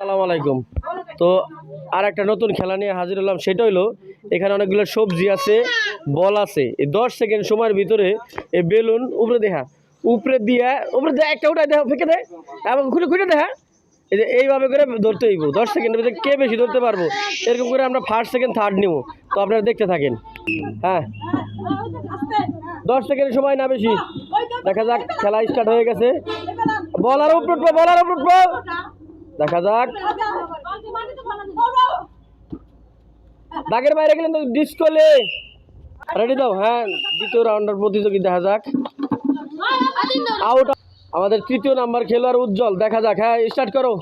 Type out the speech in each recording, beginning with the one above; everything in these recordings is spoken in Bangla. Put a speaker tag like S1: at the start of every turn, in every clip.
S1: সালাম আলাইকুম। তো আর একটা নতুন খেলা নিয়ে হাজির হলাম, সেটা হলো এখানে অনেকগুলো সবজি আছে, বল আছে। এই দশ সেকেন্ড সময়ের ভিতরে এই বেলুন উপরে দেখা উপরে দিয়া, উপরে দেয়া, একটা উঠাই দেখা ফেঁকে দেয়, এবং খুলে খুলে দেখা এই যে এইভাবে করে ধরতে হইব, দশ সেকেন্ডের ভিতরে কে বেশি ধরতে পারব, এরকম করে আমরা ফার্স্ট সেকেন্ড থার্ড নিব। তো আপনারা দেখতে থাকেন হ্যাঁ। দশ সেকেন্ড সময় না বেশি। দেখা যাক, খেলা স্টার্ট হয়ে গেছে। বলার উপর উঠবো বলার উপর উঠবো। দেখা যাক। দাগের বাইরে গেলে তো ডিসকলে রেডি দাও হ্যাঁ দ্বিতীয় রাউন্ডের প্রতিযোগী দেখা যাক। আউট আমাদের তৃতীয় নাম্বার খেলোয়াড় উজ্জ্বল দেখা যাক। হ্যাঁ স্টার্ট করো।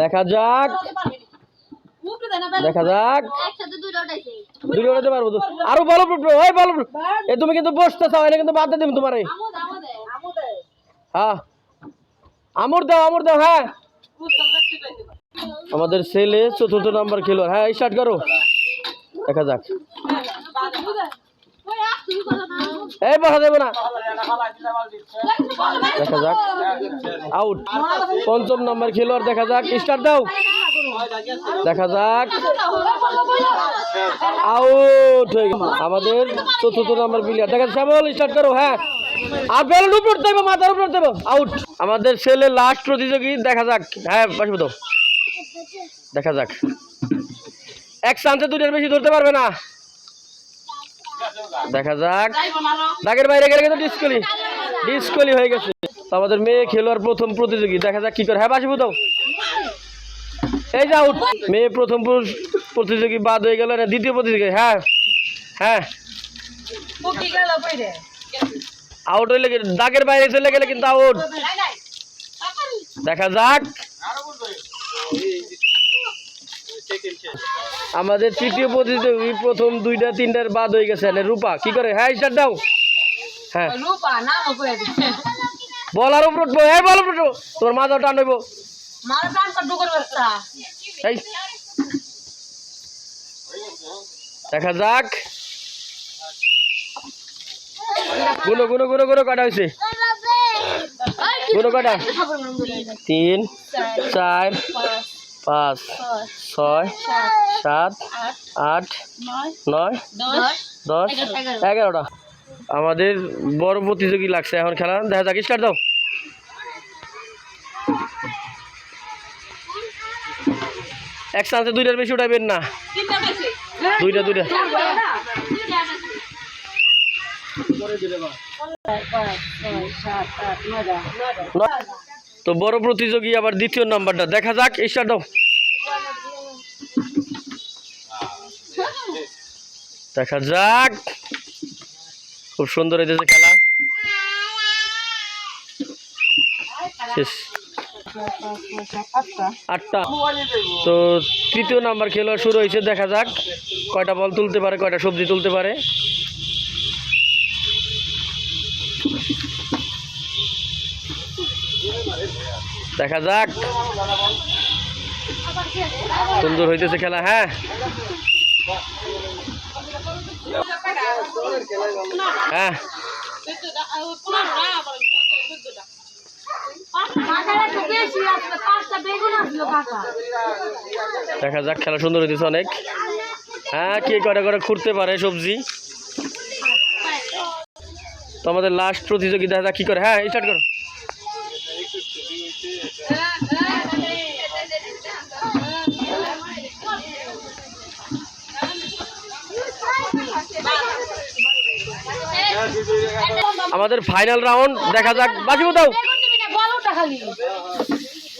S1: দেখা যাক। দেখা যাক।
S2: দুটো
S1: উঠাতে পারব তো। আরও বলো ওই এ তুমি কিন্তু বসতে চাও এটা কিন্তু বাদ দিয়ে দিম তোমারে। হ্যাঁ। আমর দাও আমর দাও হ্যাঁ। আমাদের ছেলে চতুর্থ নাম্বার খেলোয়াড়। হ্যাঁ স্টার্ট করো। দেখা যাক। এই বসা দেব না। দেখা যাক। আউট পঞ্চম নাম্বার খেলোয়াড় দেখা যাক। স্টার্ট দাও। দেখা যাক। আউট হয়ে গেল। আমাদের চতুর্থ নাম্বার দেখা শ্যামল স্টার্ট করো হ্যাঁ। আর উপর হবে, মাথার উপর হবে। আউট আমাদের ছেলে লাস্ট প্রতিযোগী, দেখা যাক। হ্যাঁ বসবে দেখা যাক। এক চান্সে দুটোর বেশি ধরতে পারবে না। দেখা যাক। দাগের বাইরে গেলে কিন্তু ডিসকলি ডিসকলি হয়ে গেছে। আমাদের মেয়ে খেলোয়াড় প্রথম প্রতিযোগী। দেখা যাক কি করে। হ্যাঁ বাসিব তো এই যে আউট মেয়ে প্রথম পুরুষ প্রতিযোগী বাদ হয়ে গেল না দ্বিতীয় প্রতিযোগী হ্যাঁ হ্যাঁ। আউট হইলে দাগের বাইরে চলে গেলে কিন্তু আউট দেখা যাক। আমাদের তৃতীয় প্রতিযোগী প্রথম দুইটা তিনটার বাদ হয়ে গেছে রূপা কি করে? হ্যাঁ স্টার্ট দাও। হ্যাঁ। বলার উপর উঠবো হ্যাঁ বলার উপর এই। দেখা যাক। গুনো গুনো গুনো গুনো কটা হয়েছে। গুনো কটা। তিন চার পাঁচ ছয় সাত আট নয় দশ এগারোটা। আমাদের বড় প্রতিযোগী লাগছে এখন খেলা। দেখা যাক স্টার্ট দাও। এক চান্সে দুইটার বেশি উঠাইবেন না। দুইটা দুইটা। তো বড় প্রতিযোগী আবার দ্বিতীয় নাম্বারটা। দেখা যাক স্টার্ট দাও। দেখা যাক। খুব সুন্দর হইতেছে খেলা। শেষ। আটটা। তো তৃতীয় নাম্বার খেলোয়াড় শুরু হয়েছে, দেখা যাক কয়টা বল তুলতে পারে, কয়টা সবজি তুলতে পারে। দেখা যাক। সুন্দর হইতেছে খেলা হ্যাঁ। হ্যাঁ। দেখা যাক, খেলা সুন্দর হইতেছে অনেক। হ্যাঁ কে কয়টা করে খুঁড়তে পারে সবজি? তো আমাদের লাস্ট প্রতিযোগী, দেখা যাক কি করে। হ্যাঁ স্টার্ট করো। আমাদের ফাইনাল রাউন্ড দেখা যাক। বাজিবো দাও
S2: বেগুন দিবি না বলটা খালি।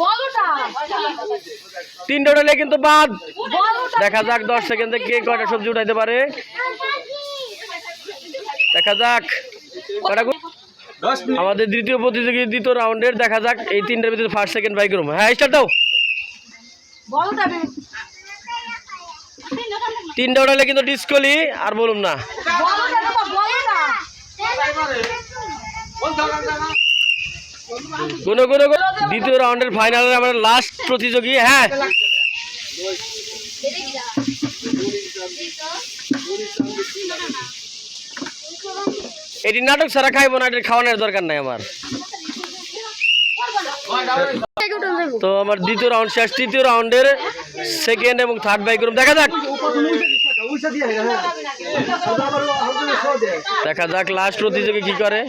S2: বলটা।
S1: তিনটা উঠালে কিন্তু বাদ। দেখা যাক দশ সেকেন্ডে কে কয়টা সবজি উঠাইতে পারে। দেখা যাক। আমাদের দ্বিতীয় প্রতিযোগী দ্বিতীয় রাউন্ডের দেখা যাক এই তিনটার ভিতরে ফার্স্ট সেকেন্ড বাইক রুম হ্যাঁ স্টার্ট দাও।
S2: বলটা
S1: তিনটা উঠালে কিন্তু ডিসকলি আর বলুন না। কোনো কোনো দ্বিতীয় রাউন্ডের ফাইনালের আমাদের লাস্ট প্রতিযোগী হ্যাঁ। এটি নাটক ছাড়া খাইবো না, এটির খাওয়ানোর দরকার নাই আমার। তো আমার দ্বিতীয় রাউন্ড শেষ, তৃতীয় রাউন্ডের সেকেন্ড এবং থার্ড বাইক দেখা যাক। দেখা যাক লাস্ট প্রতিযোগী কি করে।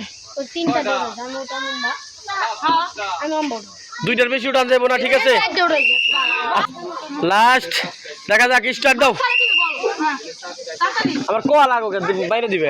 S1: দুইটার বেশি উঠান যাব না, ঠিক আছে? লাস্ট দেখা যাক স্টার্ট দাও। আবার কোয়া লাগো বাইরে দিবে।